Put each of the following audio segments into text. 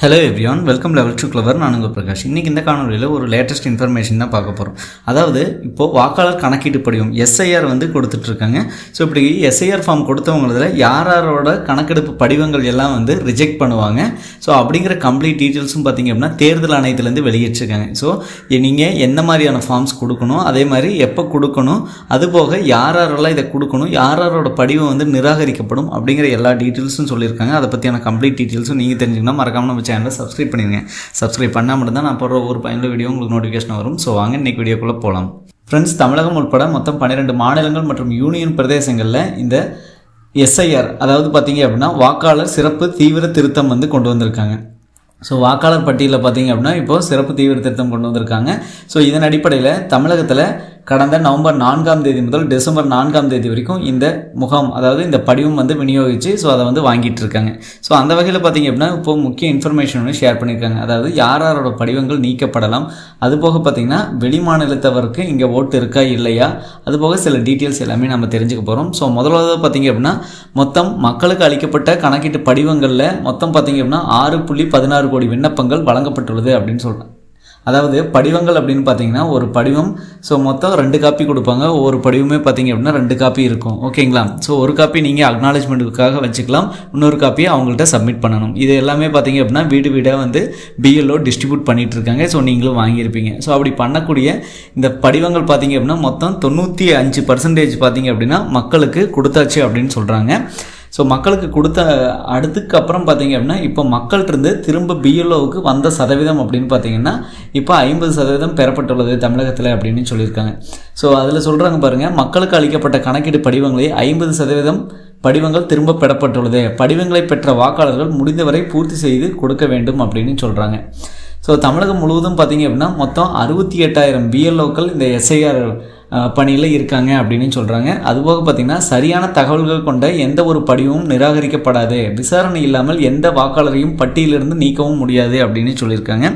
Hello everyone welcome level to clever நான் உங்கள் பிரகாஷ். இன்றைக்கி இந்த காணொலியில் ஒரு லேட்டஸ்ட் இன்ஃபர்மேஷன் தான் பார்க்க போகிறோம் அதாவது இப்போது வாக்காளர் கணக்கீட்டு படிவம் எஸ்ஐஆர் வந்து கொடுத்துட்ருக்காங்க ஸோ இப்படி எஸ்ஐஆர் ஃபார்ம் கொடுத்தவங்களதில் யார் யாரோட கணக்கெடுப்பு படிவங்கள் எல்லாம் வந்து ரிஜெக்ட் பண்ணுவாங்க. ஸோ அப்படிங்கிற கம்ப்ளீட் டீட்டெயில்ஸும் பார்த்தீங்க அப்படின்னா தேர்தல் ஆணையத்துலேருந்து வெளியிட்டிருக்காங்க. ஸோ நீங்கள் எந்த மாதிரியான ஃபார்ம்ஸ் கொடுக்கணும் அதே மாதிரி எப்போ கொடுக்கணும் அதுபோக யார் யாரெல்லாம் இதை கொடுக்கணும் யார் யாரோட படிவம் வந்து நிராகரிக்கப்படும் அப்படிங்கிற எல்லா டீட்டெயில்ஸும் சொல்லியிருக்காங்க. அதை பற்றியான கம்ப்ளீட் டீட்டெயில்ஸும் நீங்கள் தெரிஞ்சுக்கணும் மறக்காமல் நம்ம சேனலை சப்ஸ்கிரைப் பண்ணிடுங்க சப்ஸ்கிரைப் பண்ணால் மட்டும்தான் நான் போடுற ஒரு பயனுள்ள வீடியோ உங்களுக்கு நோட்டிஃபிகேஷன் வரும். ஸோ வாங்க இன்றைக்கி வீடியோக்குள்ளே போகலாம் ஃப்ரெண்ட்ஸ் தமிழகம் உட்பட மொத்தம் பன்னிரெண்டு மாநிலங்கள் மற்றும் யூனியன் பிரதேசங்களில் இந்த எஸ்ஐஆர் அதாவது பார்த்தீங்க அப்படின்னா வாக்காளர் சிறப்பு தீவிர திருத்தம் வந்து கொண்டு வந்திருக்காங்க. ஸோ வாக்காளர் பட்டியலில் பார்த்தீங்க அப்படின்னா இப்போ சிறப்பு தீவிர திருத்தம் கொண்டு வந்திருக்காங்க. ஸோ இதன் அடிப்படையில் தமிழகத்தில் கடந்த நவம்பர் நான்காம் தேதி முதல் டிசம்பர் நான்காம் தேதி வரைக்கும் இந்த முகாம் அதாவது இந்த படிவம் வந்து விநியோகித்து ஸோ அதை வந்து வாங்கிட்டு இருக்காங்க ஸோ அந்த வகையில் பார்த்தீங்க அப்படின்னா இப்போ முக்கிய இன்ஃபர்மேஷன் ஒன்று ஷேர் பண்ணியிருக்காங்க அதாவது யார் யாரோட படிவங்கள் நீக்கப்படலாம். அதுபோக பார்த்தீங்கன்னா வெளி மாநிலத்தவருக்கு இங்கே ஓட்டு இருக்கா இல்லையா? அதுபோக சில டீட்டெயில்ஸ் எல்லாமே நம்ம தெரிஞ்சுக்க போகிறோம் ஸோ முதலாவது பார்த்தீங்க அப்படின்னா மொத்தம் மக்களுக்கு அளிக்கப்பட்ட கணக்கீட்டு படிவங்களில் மொத்தம் பார்த்தீங்க அப்படின்னா ஆறு புள்ளி பதினாறு கோடி விண்ணப்பங்கள் வழங்கப்பட்டுள்ளது அப்படின்னு சொல்கிறேன் அதாவது படிவங்கள் அப்படின்னு பார்த்தீங்கன்னா ஒரு படிவம் ஸோ மொத்தம் ரெண்டு காப்பி கொடுப்பாங்க. ஒவ்வொரு படிவமே பார்த்தீங்க அப்படின்னா ரெண்டு காப்பி இருக்கும். ஓகேங்களா? ஸோ ஒரு காப்பி நீங்கள் அக்னாலேஜ்மெண்ட்டுக்காக வச்சுக்கலாம். இன்னொரு காப்பியை அவங்கள்ட்ட சப்மிட் பண்ணணும். இது எல்லாமே பார்த்தீங்க அப்படின்னா வீடு வீடாக வந்து பிஎல்ஓ டிஸ்ட்ரிபியூட் பண்ணிட்டு இருக்காங்க. ஸோ நீங்களும் வாங்கியிருப்பீங்க. ஸோ அப்படி பண்ணக்கூடிய இந்த படிவங்கள் பார்த்தீங்க அப்படின்னா மொத்தம் தொண்ணூற்றி அஞ்சு பர்சன்டேஜ் பார்த்தீங்க அப்படின்னா மக்களுக்கு கொடுத்தாச்சு அப்படின்னு சொல்கிறாங்க ஸோ மக்களுக்கு கொடுத்த அடுத்துக்கு அப்புறம் பார்த்தீங்க அப்படின்னா இப்போ மக்கள்கிட்டருந்து திரும்ப பிஎல்ஓவுக்கு வந்த சதவீதம் அப்படின்னு பார்த்தீங்கன்னா இப்போ ஐம்பது சதவீதம் பெறப்பட்டுள்ளது தமிழகத்தில் அப்படின்னு சொல்லியிருக்காங்க. ஸோ அதில் சொல்கிறாங்க பாருங்கள் மக்களுக்கு அளிக்கப்பட்ட கணக்கீடு படிவங்களை ஐம்பது சதவீதம் படிவங்கள் திரும்ப பெறப்பட்டுள்ளது. படிவங்களை பெற்ற வாக்காளர்கள் முடிந்தவரை பூர்த்தி செய்து கொடுக்க வேண்டும் அப்படின்னு சொல்கிறாங்க ஸோ தமிழகம் முழுவதும் பார்த்தீங்க அப்படின்னா மொத்தம் அறுபத்தி எட்டாயிரம் பிஎல்ஓக்கள் இந்த எஸ்ஐஆர் பணியில் இருக்காங்க அப்படின்னு சொல்கிறாங்க அதுபோக பார்த்திங்கன்னா சரியான தகவல்கள் கொண்ட எந்த ஒரு படிவும் நிராகரிக்கப்படாது. விசாரணை இல்லாமல் எந்த வாக்காளரையும் பட்டியலிருந்து நீக்கவும் முடியாது அப்படின்னு சொல்லியிருக்காங்க.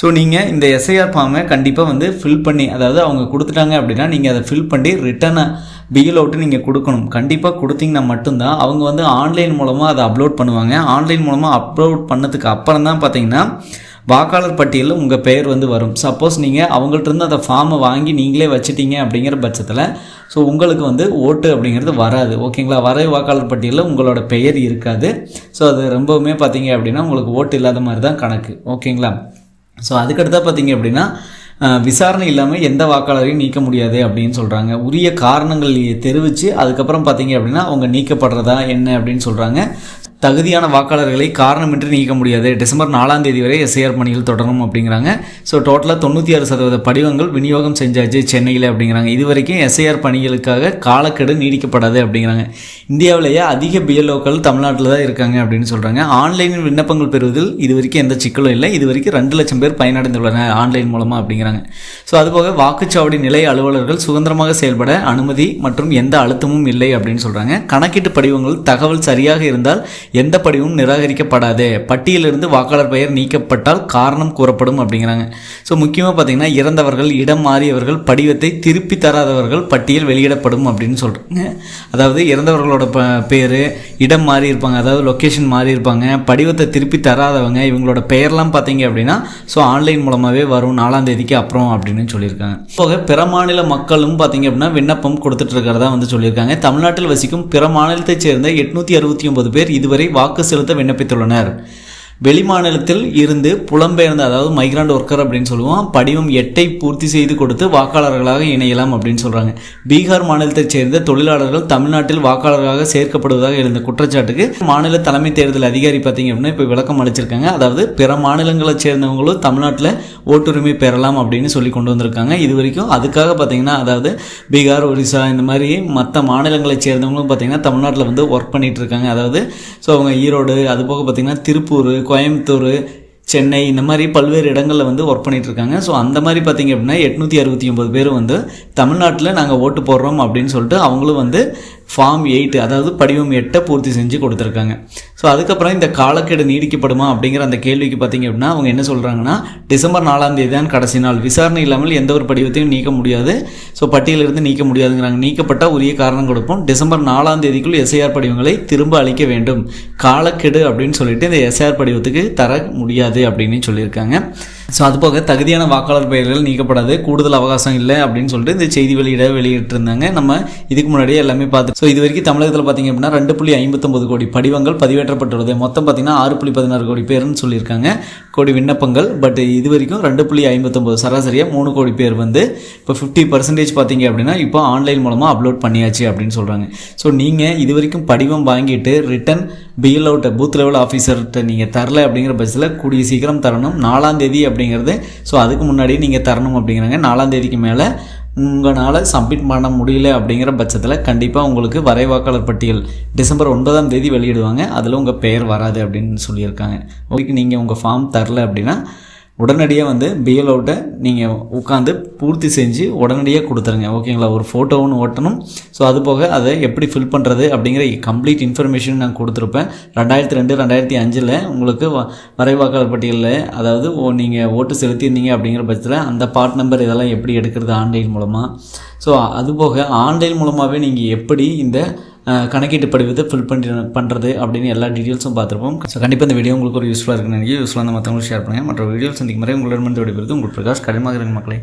ஸோ நீங்கள் இந்த எஸ்ஐஆர் ஃபார்மை கண்டிப்பாக வந்து ஃபில் பண்ணி அதாவது அவங்க கொடுத்துட்டாங்க அப்படின்னா நீங்கள் அதை ஃபில் பண்ணி ரிட்டனை பிகில் அவுட்டு நீங்கள் கொடுக்கணும். கண்டிப்பாக கொடுத்தீங்கன்னா மட்டும்தான் அவங்க வந்து ஆன்லைன் மூலமாக அதை அப்லோட் பண்ணுவாங்க. ஆன்லைன் மூலமாக அப்லோட் பண்ணதுக்கு அப்புறம் தான் பார்த்தீங்கன்னா வாக்காளர் பட்டியலில் உங்கள் பெயர் வந்து வரும். சப்போஸ் நீங்கள் அவங்கள்ட்ட அந்த ஃபார்மை வாங்கி நீங்களே வச்சுட்டீங்க அப்படிங்கிற பட்சத்தில் ஸோ உங்களுக்கு வந்து ஓட்டு அப்படிங்கிறது வராது. ஓகேங்களா வரை வாக்காளர் பட்டியலில் உங்களோட பெயர் இருக்காது. ஸோ அது ரொம்பவுமே பார்த்தீங்க அப்படின்னா உங்களுக்கு ஓட்டு இல்லாத மாதிரி தான் கணக்கு ஓகேங்களா ஸோ அதுக்கடுத்தா பார்த்தீங்க அப்படின்னா விசாரணை இல்லாமல் எந்த வாக்காளரையும் நீக்க முடியாது அப்படின்னு சொல்கிறாங்க உரிய காரணங்கள் தெரிவித்து அதுக்கப்புறம் பார்த்தீங்க அப்படின்னா அவங்க நீக்கப்படுறதா என்ன அப்படின்னு சொல்கிறாங்க தகுதியான வாக்காளர்களை காரணமின்றி நீக்க முடியாது. டிசம்பர் நாலாம் தேதி வரை எஸ்ஐஆர் பணிகள் தொடரும் அப்படிங்கிறாங்க. ஸோ டோட்டலாக தொண்ணூற்றி ஆறு சதவீத படிவங்கள் விநியோகம் செஞ்சாச்சு சென்னையில் அப்படிங்கிறாங்க. இது வரைக்கும் எஸ்ஐஆர் பணிகளுக்காக காலக்கெடு நீடிக்கப்படாது அப்படிங்கிறாங்க. இந்தியாவிலேயே அதிக பிஎல்ஓக்கள் தமிழ்நாட்டில் தான் இருக்காங்க அப்படின்னு சொல்கிறாங்க ஆன்லைனில் விண்ணப்பங்கள் பெறுவதில் இது வரைக்கும் எந்த சிக்கலும் இல்லை. இது வரைக்கும் ரெண்டு லட்சம் பேர் பயனடைந்துள்ளன ஆன்லைன் மூலமாக அப்படிங்கிறாங்க. ஸோ அதுபோக வாக்குச்சாவடி நிலைய அலுவலர்கள் சுதந்திரமாக செயல்பட அனுமதி மற்றும் எந்த அழுத்தமும் இல்லை அப்படின்னு சொல்கிறாங்க கணக்கீட்டு படிவங்கள் தகவல் சரியாக இருந்தால் எந்த படிவும் நிராகரிக்கப்படாது. பட்டியலிருந்து வாக்காளர் பெயர் நீக்கப்பட்டால் காரணம் கூறப்படும் அப்படிங்கிறாங்க. ஸோ முக்கியமாக பார்த்தீங்கன்னா இறந்தவர்கள் இடம் மாறியவர்கள் படிவத்தை திருப்பி தராதவர்கள் பட்டியல் வெளியிடப்படும் அப்படின்னு சொல்கிறாங்க அதாவது இறந்தவர்களோட ப பேர் இடம் மாறி இருப்பாங்க. அதாவது லொக்கேஷன் மாறி இருப்பாங்க. படிவத்தை திருப்பி தராதவங்க இவங்களோட பெயர்லாம் பார்த்தீங்க அப்படின்னா ஸோ ஆன்லைன் மூலமாகவே வரும். நாலாம் தேதிக்கு அப்புறம் அப்படின்னு சொல்லியிருக்காங்க. போக பிற மாநில மக்களும் பார்த்தீங்க அப்படின்னா விண்ணப்பம் கொடுத்துட்டு இருக்கிறதா வந்து சொல்லியிருக்காங்க. தமிழ்நாட்டில் வசிக்கும் பிற மாநிலத்தைச் சேர்ந்த எட்நூற்றி அறுபத்தி ஒன்பது பேர் இதுவரை வாக்கு செலுத்த விண்ணப்பித்துள்ளனர். வெளிமாநிலத்தில் இருந்து புலம்பெயர்ந்த அதாவது மைக்ராண்ட் ஒர்க்கர் அப்படின்னு சொல்லுவோம் படிவம் எட்டை பூர்த்தி செய்து கொடுத்து வாக்காளர்களாக இணையலாம் அப்படின்னு சொல்கிறாங்க பீகார் மாநிலத்தைச் சேர்ந்த தொழிலாளர்கள் தமிழ்நாட்டில் வாக்காளர்களாக சேர்க்கப்படுவதாக எழுந்த குற்றச்சாட்டுக்கு மாநில தலைமை தேர்தல் அதிகாரி பார்த்தீங்க அப்படின்னா இப்போ விளக்கம் அளிச்சிருக்காங்க. அதாவது பிற மாநிலங்களைச் சேர்ந்தவங்களும் தமிழ்நாட்டில் ஓட்டுரிமை பெறலாம் அப்படின்னு சொல்லி கொண்டு வந்திருக்காங்க. இது வரைக்கும் அதுக்காக பார்த்தீங்கன்னா அதாவது பீகார் ஒரிசா இந்த மாதிரி மற்ற மாநிலங்களைச் சேர்ந்தவங்களும் பார்த்தீங்கன்னா தமிழ்நாட்டில் வந்து ஒர்க் பண்ணிட்டு இருக்காங்க. அதாவது ஸோ அவங்க ஈரோடு அது போக பார்த்தீங்கன்னா திருப்பூர் கோயம்புத்தூர் சென்னை இந்த மாதிரி பல்வேறு இடங்களில் வந்து ஒர்க் பண்ணிகிட்ருக்காங்க இருக்காங்க ஸோ அந்த மாதிரி பார்த்தீங்க அப்படின்னா எட்நூற்றி அறுபத்தி ஒம்பது பேர் வந்து தமிழ்நாட்டில் நாங்கள் ஓட்டு போடுறோம் அப்படின்னு சொல்லிட்டு அவங்களும் வந்து ஃபார்ம் எயிட் அதாவது படிவம் எட்டை பூர்த்தி செஞ்சு கொடுத்துருக்காங்க. ஸோ அதுக்கப்புறம் இந்த காலக்கெடு நீடிக்கப்படுமா அப்படிங்கிற அந்த கேள்விக்கு பார்த்தீங்க அப்படின்னா அவங்க என்ன சொல்கிறாங்கன்னா டிசம்பர் நாலாம் தேதி தான் கடைசி நாள். விசாரணை இல்லாமல் எந்த ஒரு படிவத்தையும் நீக்க முடியாது. ஸோ பட்டியலிருந்து நீக்க முடியாதுங்கிறாங்க. நீக்கப்பட்டால் உரிய காரணம் கொடுப்போம். டிசம்பர் நாலாம் தேதிக்குள் எஸ்ஐஆர் படிவங்களை திரும்ப அளிக்க வேண்டும். காலக்கெடு அப்படின்னு சொல்லிட்டு இந்த எஸ்ஐஆர் படிவத்துக்கு தர முடியாது அப்படின்னு சொல்லியிருக்காங்க. ஸோ அது போக தகுதியான வாக்காளர் பெயர்கள் நீக்கப்படாது கூடுதல் அவகாசம் இல்லை அப்படின்னு சொல்லிட்டு இந்த செய்தி வெளியிட வெளியிட்டிருந்தாங்க. நம்ம இதுக்கு முன்னாடியே எல்லாமே பார்த்து ஸோ இது வரைக்கும் தமிழகத்தில் பார்த்தீங்க அப்படின்னா ரெண்டு புள்ளி ஐம்பத்தொம்பது கோடி படிவங்கள் பதிவேற்றப்பட்டுள்ளது மொத்தம் பார்த்தீங்கன்னா ஆறு புள்ளி பதினாறு கோடி பேர்னு சொல்லியிருக்காங்க. கோடி விண்ணப்பங்கள் பட் இது வரைக்கும் ரெண்டு புள்ளி ஐம்பத்தொம்பது சராசரியாக மூணு கோடி பேர் வந்து இப்போ ஃபிஃப்டி பர்சன்டேஜ் பார்த்தீங்க அப்படின்னா இப்போ ஆன்லைன் மூலமாக அப்லோட் பண்ணியாச்சு அப்படின்னு சொல்கிறாங்க ஸோ நீங்கள் இது வரைக்கும் படிவம் வாங்கிட்டு return BL out booth level ஆஃபீஸர்கிட்ட நீங்கள் தரல அப்படிங்கிற பட்சத்தில் கூடிய சீக்கிரம் தரணும். நாலாம் தேதி அப்படிங்கிறது ஸோ அதுக்கு முன்னாடி நீங்கள் தரணும் அப்படிங்கிறாங்க. நாலாம் தேதிக்கு மேலே உங்களால் சப்மிட் பண்ண முடியல அப்படிங்கிற பட்சத்தில் கண்டிப்பாக உங்களுக்கு வரைவாக்காளர் பட்டியல் டிசம்பர் ஒன்பதாம் தேதி வெளியிடுவாங்க. அதில் உங்கள் பெயர் வராது அப்படின்னு சொல்லியிருக்காங்க. ஓகே நீங்கள் உங்கள் ஃபார்ம் தரல அப்படின்னா உடனடியாக வந்து பிஎல் அவுட்டை நீங்கள் உட்காந்து பூர்த்தி செஞ்சு உடனடியாக கொடுத்துருங்க. ஓகேங்களா? ஒரு ஃபோட்டோ ஒன்று ஓட்டணும். ஸோ அது போக அதை எப்படி ஃபில் பண்ணுறது அப்படிங்கிற கம்ப்ளீட் இன்ஃபர்மேஷன் நான் கொடுத்துருப்பேன். ரெண்டாயிரத்தி ரெண்டு ரெண்டாயிரத்தி அஞ்சில் உங்களுக்கு வ வரைவாக்காளர் பட்டியலில் அதாவது ஓ நீங்கள் ஓட்டு செலுத்தியிருந்தீங்க அப்படிங்கிற பட்சத்தில் அந்த பார்ட் நம்பர் இதெல்லாம் எப்படி எடுக்கிறது ஆன்லைன் மூலமாக ஸோ அது போக ஆன்லைன் மூலமாகவே நீங்கள் எப்படி இந்த கணக்கீட்டு படிவத்தை ஃபில் பண்ணி பண்ணுறது அப்படின்னு எல்லா டீட்டெயில்ஸும் பார்த்துருப்போம். ஸோ கண்டிப்பாக இந்த வீடியோ உங்களுக்கு ஒரு யூஸ்ஃபுல்லாக இருக்குன்னு நினைக்கி யூஸ்ஃபுல்லாக மற்றவங்களுக்கு ஷேர் பண்ணுங்கள் மற்ற வீடியோஸ் சந்திக்கும் முறை உங்களிடம் விடைபெறுது உங்கள் பிரகாஷ். கடிமாக மக்களே.